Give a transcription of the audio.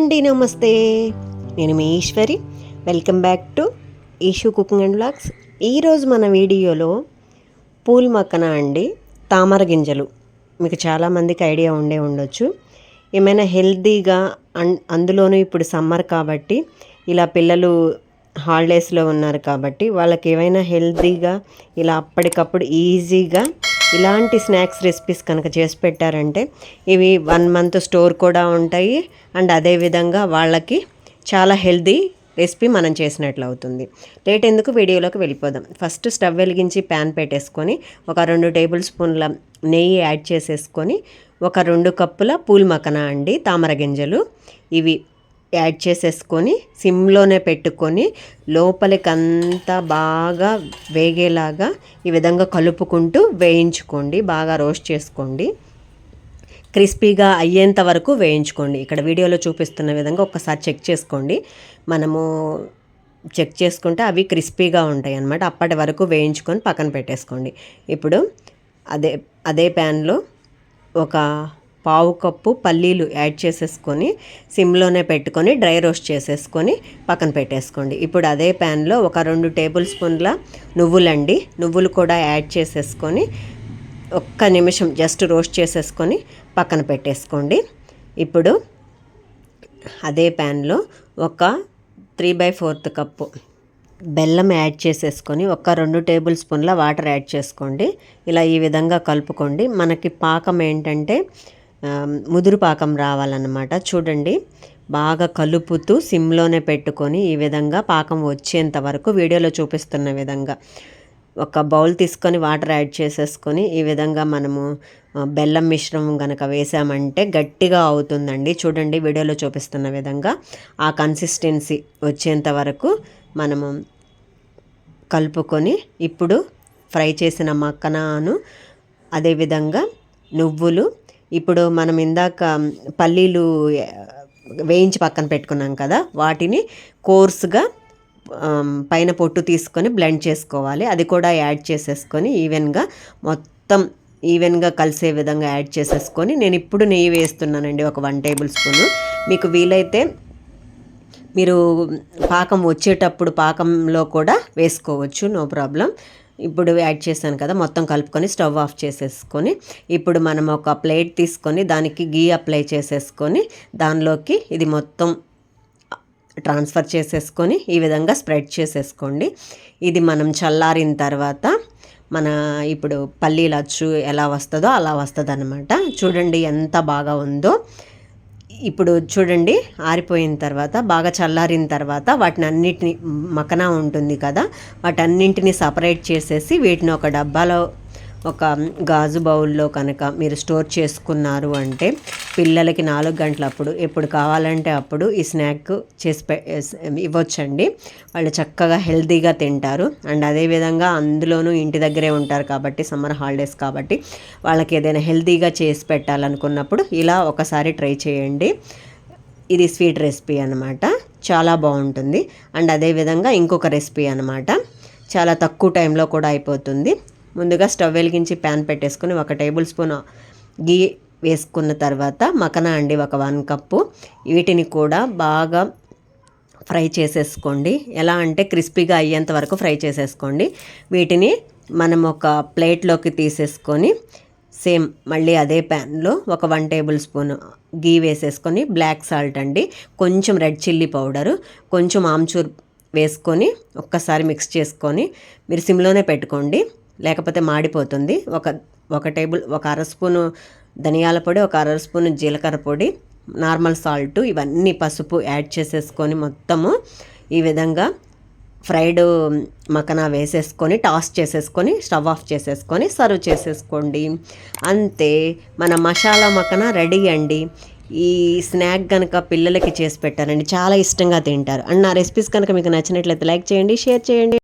అండి నమస్తే. నేను మీ Eshwari. Welcome back to Eshu cooking and blogs ఈరోజు మన వీడియోలో పూల్ మక్కన అండి తామర గింజలు. మీకు చాలామందికి ఐడియా ఉండే ఉండొచ్చు. ఏమైనా హెల్తీగా అన్ అందులోనూ ఇప్పుడు సమ్మర్ కాబట్టి ఇలా పిల్లలు హాలిడేస్లో ఉన్నారు కాబట్టి వాళ్ళకి ఏమైనా హెల్తీగా ఇలా అప్పటికప్పుడు ఈజీగా ఇలాంటి స్నాక్స్ రెసిపీస్ కనుక చేసి పెట్టారంటే ఇవి వన్ మంత్ స్టోర్ కూడా ఉంటాయి. అండ్ అదేవిధంగా వాళ్ళకి చాలా హెల్దీ రెసిపీ మనం చేసినట్లు అవుతుంది. లేట్ ఎందుకు వీడియోలోకి వెళ్ళిపోదాం. ఫస్ట్ స్టవ్ వెలిగించి ప్యాన్ పెట్టేసుకొని ఒక రెండు టేబుల్ స్పూన్ల నెయ్యి యాడ్ చేసేసుకొని ఒక రెండు కప్పుల పూల్ మకన అండి తామర గింజలు. ఇవి యాడ్ చేసేసుకొని సిమ్లోనే పెట్టుకొని లోపలికంతా బాగా వేగేలాగా ఈ విధంగా కలుపుకుంటూ వేయించుకోండి. బాగా రోస్ట్ చేసుకోండి. క్రిస్పీగా అయ్యేంత వరకు వేయించుకోండి. ఇక్కడ వీడియోలో చూపిస్తున్న విధంగా ఒక్కసారి చెక్ చేసుకోండి. మనము చెక్ చేసుకుంటే అవి క్రిస్పీగా ఉంటాయి అన్నమాట. అప్పటి వరకు వేయించుకొని పక్కన పెట్టేసుకోండి. ఇప్పుడు అదే అదే ప్యాన్లో ఒక పావు కప్పు పల్లీలు యాడ్ చేసేసుకొని సిమ్లోనే పెట్టుకొని డ్రై రోస్ట్ చేసేసుకొని పక్కన పెట్టేసుకోండి. ఇప్పుడు అదే ప్యాన్లో ఒక రెండు టేబుల్ స్పూన్ల నువ్వులండి. నువ్వులు కూడా యాడ్ చేసేసుకొని ఒక్క నిమిషం జస్ట్ రోస్ట్ చేసేసుకొని పక్కన పెట్టేసుకోండి. ఇప్పుడు అదే ప్యాన్లో ఒక త్రీ బై ఫోర్త్ కప్పు బెల్లం యాడ్ చేసేసుకొని ఒక రెండు టేబుల్ స్పూన్ల వాటర్ యాడ్ చేసుకోండి. ఇలా ఈ విధంగా కలుపుకోండి. మనకి పాకం ఏంటంటే ముదురు పాకం రావాలన్నమాట. చూడండి. బాగా కలుపుతూ సిమ్లోనే పెట్టుకొని ఈ విధంగా పాకం వచ్చేంత వరకు వీడియోలో చూపిస్తున్న విధంగా ఒక బౌల్ తీసుకొని వాటర్ యాడ్ చేసేసుకొని ఈ విధంగా మనము బెల్లం మిశ్రమం కనుక వేసామంటే గట్టిగా అవుతుందండి. చూడండి వీడియోలో చూపిస్తున్న విధంగా ఆ కన్సిస్టెన్సీ వచ్చేంత వరకు మనము కలుపుకొని ఇప్పుడు ఫ్రై చేసిన మక్కనాను అదేవిధంగా నువ్వులు ఇప్పుడు మనం ఇందాక పల్లీలు వేయించి పక్కన పెట్టుకున్నాం కదా వాటిని కోర్స్గా పైన పొట్టు తీసుకొని బ్లెండ్ చేసుకోవాలి. అది కూడా యాడ్ చేసేసుకొని ఈవెన్గా మొత్తం ఈవెన్గా కలిసే విధంగా యాడ్ చేసేసుకొని నేను ఇప్పుడు నెయ్యి వేస్తున్నానండి ఒక వన్ టేబుల్ స్పూను మీకు వీలైతే మీరు పాకం వచ్చేటప్పుడు పాకంలో కూడా వేసుకోవచ్చు నో ప్రాబ్లం ఇప్పుడు యాడ్ చేశాను కదా మొత్తం కలుపుకొని స్టవ్ ఆఫ్ చేసేసుకొని ఇప్పుడు మనం ఒక ప్లేట్ తీసుకొని దానికి గీ అప్లై చేసేసుకొని దానిలోకి ఇది మొత్తం ట్రాన్స్ఫర్ చేసేసుకొని ఈ విధంగా స్ప్రెడ్ చేసేసుకోండి. ఇది మనం చల్లారిన తర్వాత మన ఇప్పుడు పల్లీలు అచ్చు ఎలా వస్తుందో అలా వస్తుంది అనమాట చూడండి ఎంత బాగా ఉందో. ఇప్పుడు చూడండి ఆరిపోయిన తర్వాత బాగా చల్లారిన తర్వాత వాటిని అన్నిటిని మకన ఉంటుంది కదా వాటన్నింటిని సపరేట్ చేసేసి వీటిని ఒక డబ్బాలో ఒక గాజు బౌల్లో కనుక మీరు స్టోర్ చేసుకున్నారు అంటే పిల్లలకి నాలుగు గంటలప్పుడు ఎప్పుడు కావాలంటే అప్పుడు ఈ స్నాక్ చేసి ఇవ్వచ్చండి. వాళ్ళు చక్కగా హెల్తీగా తింటారు. అండ్ అదేవిధంగా అందులోనూ ఇంటి దగ్గరే ఉంటారు కాబట్టి సమ్మర్ హాలిడేస్ కాబట్టి వాళ్ళకి ఏదైనా హెల్తీగా చేసి పెట్టాలనుకున్నప్పుడు ఇలా ఒకసారి ట్రై చేయండి. ఇది స్వీట్ రెసిపీ అనమాట చాలా బాగుంటుంది. అండ్ అదేవిధంగా ఇంకొక రెసిపీ అనమాట చాలా తక్కువ టైంలో కూడా అయిపోతుంది. ముందుగా స్టవ్ వెలిగించి ప్యాన్ పెట్టేసుకుని ఒక టేబుల్ స్పూన్ గీ వేసుకున్న తర్వాత మకన అండి ఒక వన్ కప్పు. వీటిని కూడా బాగా ఫ్రై చేసేసుకోండి. ఎలా అంటే క్రిస్పీగా అయ్యేంత వరకు ఫ్రై చేసేసుకోండి. వీటిని మనం ఒక ప్లేట్లోకి తీసేసుకొని సేమ్ మళ్ళీ అదే ప్యాన్లో ఒక వన్ టేబుల్ స్పూన్ గీ వేసేసుకొని బ్లాక్ సాల్ట్ అండి కొంచెం రెడ్ చిల్లీ పౌడరు కొంచెం ఆమ్చూర్ వేసుకొని ఒక్కసారి మిక్స్ చేసుకొని మీరు సిమ్లోనే పెట్టుకోండి. లేకపోతే మాడిపోతుంది. ఒక ఒక టేబుల్ ఒక అర స్పూను ధనియాల పొడి ఒక అర స్పూను జీలకర్ర పొడి నార్మల్ సాల్ట్ ఇవన్నీ పసుపు యాడ్ చేసేసుకొని మొత్తము ఈ విధంగా ఫ్రైడ్ మకనా వేసేసుకొని టాస్ చేసేసుకొని స్టవ్ ఆఫ్ చేసేసుకొని సర్వ్ చేసేసుకోండి. అంతే మన మసాలా మకన రెడీ అండి. ఈ స్నాక్ కనుక పిల్లలకి చేసి పెట్టారండి చాలా ఇష్టంగా తింటారు. అండ్ నా రెసిపీస్ కనుక మీకు నచ్చినట్లయితే లైక్ చేయండి షేర్ చేయండి.